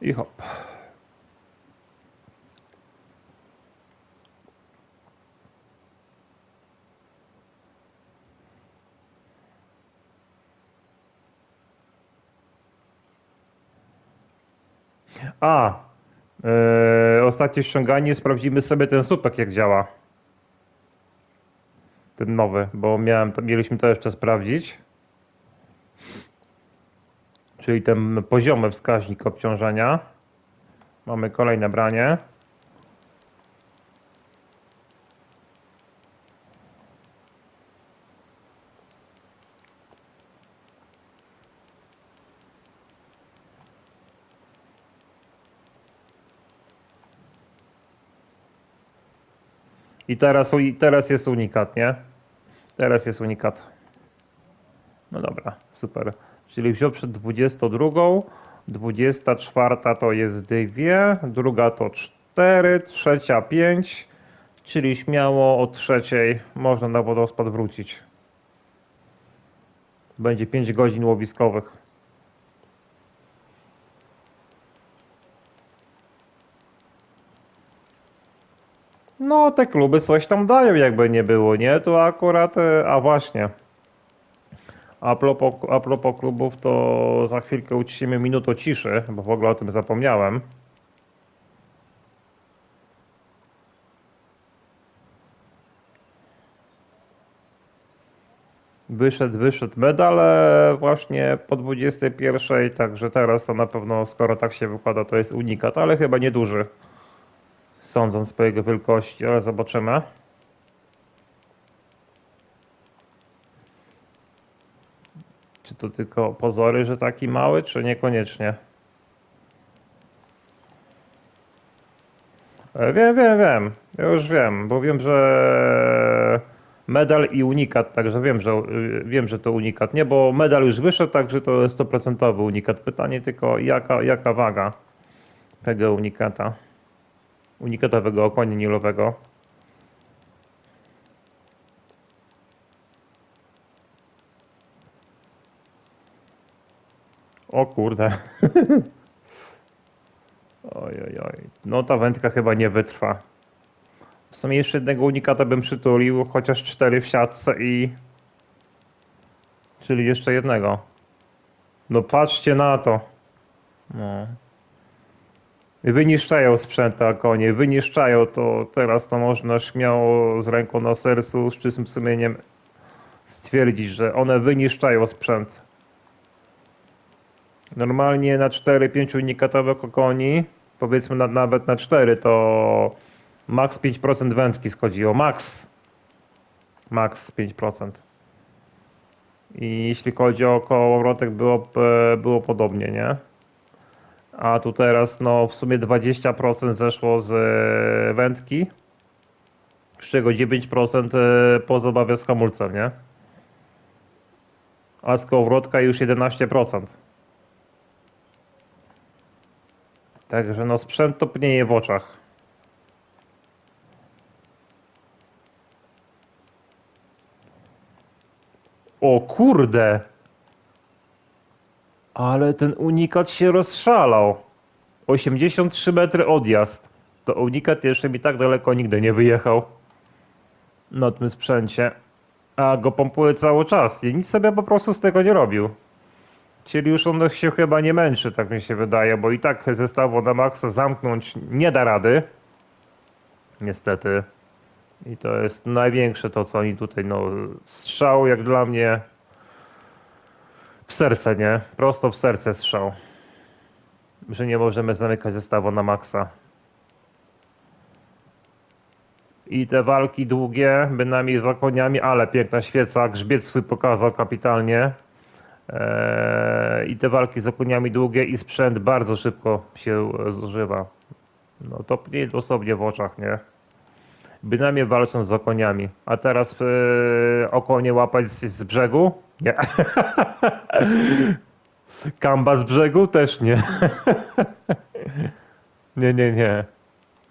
I hop. A, yy, ostatnie ściąganie, sprawdzimy sobie ten słupek jak działa. Ten nowy, bo miałem, to, mieliśmy to jeszcze sprawdzić. Czyli ten poziomy wskaźnik obciążenia. Mamy kolejne branie. I teraz, teraz jest unikat, nie? Teraz jest unikat. No dobra, super. Czyli wziął przed 22, 24 to jest 2, druga to 4, trzecia 5, czyli śmiało o trzeciej można na wodospad wrócić. Będzie 5 godzin łowiskowych. No, te kluby coś tam dają, jakby nie było, nie? To akurat, e, a właśnie. A propos, a propos klubów, to za chwilkę uczcimy minutę ciszy, bo w ogóle o tym zapomniałem. Wyszedł, wyszedł medal właśnie po 21, także teraz to na pewno, skoro tak się wykłada, to jest unikat, ale chyba nieduży, sądząc po jego wielkości, ale zobaczymy. To tylko pozory, że taki mały, czy niekoniecznie? E, Wiem, wiem, wiem. Ja już wiem, bo wiem, że medal i unikat, także wiem, że y, wiem, że to unikat. Nie, bo medal już wyszedł, także to jest 100% unikat. Pytanie tylko, jaka, jaka waga tego unikata? Unikatowego okonia nilowego. O kurde. Oj, oj, oj. No ta wędka chyba nie wytrwa. W sumie jeszcze jednego unikata bym przytulił, chociaż cztery w siatce i... Czyli jeszcze jednego. No patrzcie na to. No. Wyniszczają sprzęt a konie, wyniszczają to. Teraz to można śmiało z ręką na sercu, z czystym sumieniem stwierdzić, że one wyniszczają sprzęt. Normalnie na 4-5 unikatowe kokoni, powiedzmy na, nawet na 4, to max 5% wędki schodziło. Max. Max 5%. I jeśli chodzi o kołowrotek, było, było podobnie, nie? A tu teraz, no w sumie 20% zeszło z e, wędki, z czego 9% e, po zabawie z hamulcem, nie? A z kołowrotka już 11%. Także no sprzęt topnieje w oczach. O kurde! Ale ten unikat się rozszalał. 83 metry odjazd. To unikat jeszcze mi tak daleko nigdy nie wyjechał. Na tym sprzęcie. A go pompuje cały czas. I nic sobie po prostu z tego nie robił. Czyli już on się chyba nie męczy, tak mi się wydaje, bo i tak zestawu na maksa zamknąć nie da rady. Niestety. I to jest największe to, co oni tutaj, no, strzał jak dla mnie w serce, nie? Prosto w serce strzał. Że nie możemy zamykać zestawu na maksa. I te walki długie, bynajmniej z koniami, ale piękna świeca, grzbiet swój pokazał kapitalnie. Eee, I te walki z okoniami długie i sprzęt bardzo szybko się e, zużywa. No to nie dosłownie w oczach, nie? Bynajmniej walcząc z okoniami. A teraz e, okonie łapać z, z brzegu? Nie. Kamba z brzegu? Też nie. nie, nie, nie.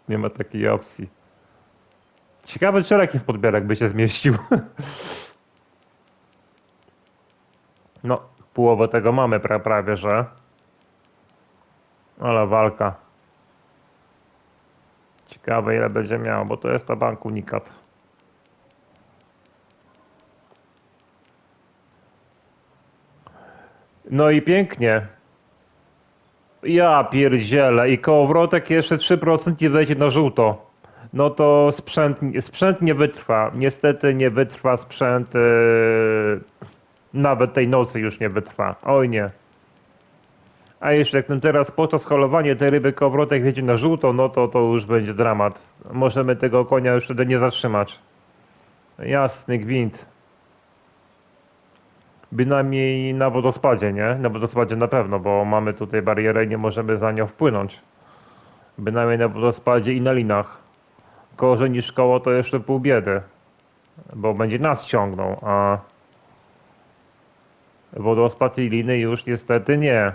Nie ma takiej opcji. Ciekawe, czy w podbierak by się zmieścił. No, połowę tego mamy pra, prawie, że. Ale walka. Ciekawe ile będzie miał, bo to jest ta bank unikat. No i pięknie. Ja pierdzielę i kołowrotek jeszcze 3% i wejdzie na żółto. No to sprzęt, sprzęt nie wytrwa. Niestety nie wytrwa sprzęt. Yy, nawet tej nocy już nie wytrwa. Oj nie. A jeszcze jak ten teraz podczas holowania tej ryby kołowrotek wjedzie na żółto, no to to już będzie dramat. Możemy tego konia już wtedy nie zatrzymać. Jasny gwint. Bynajmniej na wodospadzie, nie? Na wodospadzie na pewno, bo mamy tutaj barierę i nie możemy za nią wpłynąć. Bynajmniej na wodospadzie i na linach. Gorzej niż koło to jeszcze pół biedy. Bo będzie nas ciągnął, a wodospad liny już niestety nie.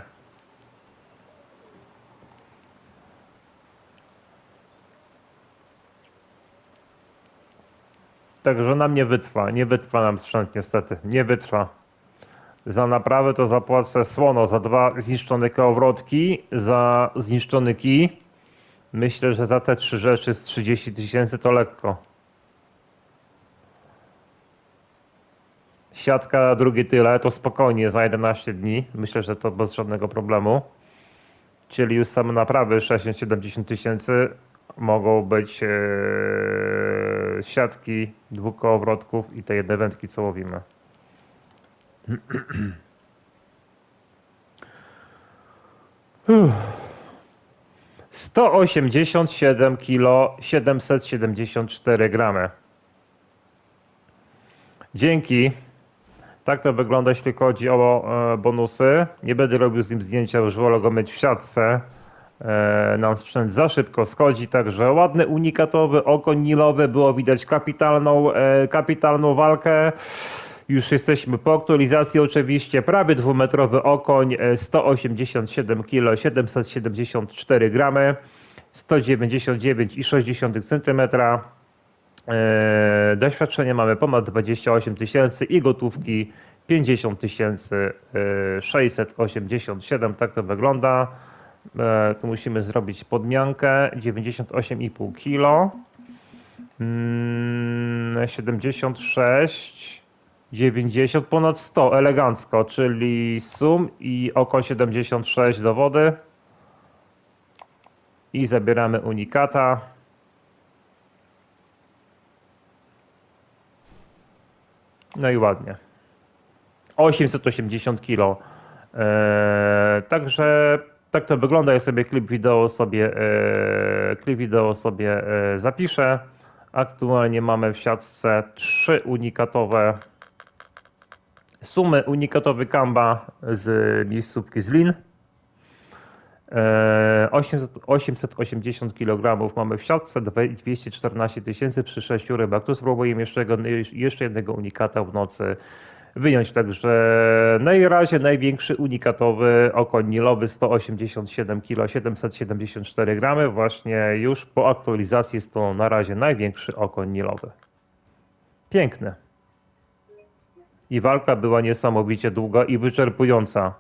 Także nam nie wytrwa, nie wytrwa nam sprzęt niestety, nie wytrwa. Za naprawę to zapłacę słono za dwa zniszczone kołowrotki, za zniszczony kij. Myślę, że za te trzy rzeczy z 30 tysięcy to lekko. Siatka drugie tyle, to spokojnie za 11 dni. Myślę, że to bez żadnego problemu. Czyli już same naprawy 60-70 tysięcy mogą być e, siatki dwóch kołowrotków i te jedne wędki, co łowimy. 187 kg 774 gramy. Dzięki. Tak to wygląda, jeśli chodzi o e, bonusy. Nie będę robił z nim zdjęcia, już wolę go mieć w siatce. E, nam sprzęt za szybko schodzi, także ładny, unikatowy, oko nilowe, było widać kapitalną, e, kapitalną walkę. Już jesteśmy po aktualizacji oczywiście, prawie dwumetrowy okoń, e, 187 kg, 774 gramy, 199,6 cm. E, Doświadczenie mamy ponad 28 tysięcy i gotówki 50 tysięcy e, 687, tak to wygląda. E, Tu musimy zrobić podmiankę 98,5 kg. Mm, 76, 90, ponad 100 elegancko, czyli sum i oko 76 do wody. I zabieramy unikata. No i ładnie. 880 kg. Eee, także tak to wygląda. Ja sobie klip wideo sobie, e, klip wideo sobie e, zapiszę. Aktualnie mamy w siatce trzy unikatowe sumy. Unikatowy kamba z miejscówki z Lin. E, 800, 880 kg mamy w siatce, dwe- 214 tysięcy przy 6 rybach. Tu spróbujemy jeszcze, jednego- jeszcze jednego unikata w nocy wyjąć. Także na razie największy unikatowy okoń nilowy 187 kg 774 gramy. Właśnie już po aktualizacji jest to na razie największy okoń nilowy. Piękny. I walka była niesamowicie długa i wyczerpująca.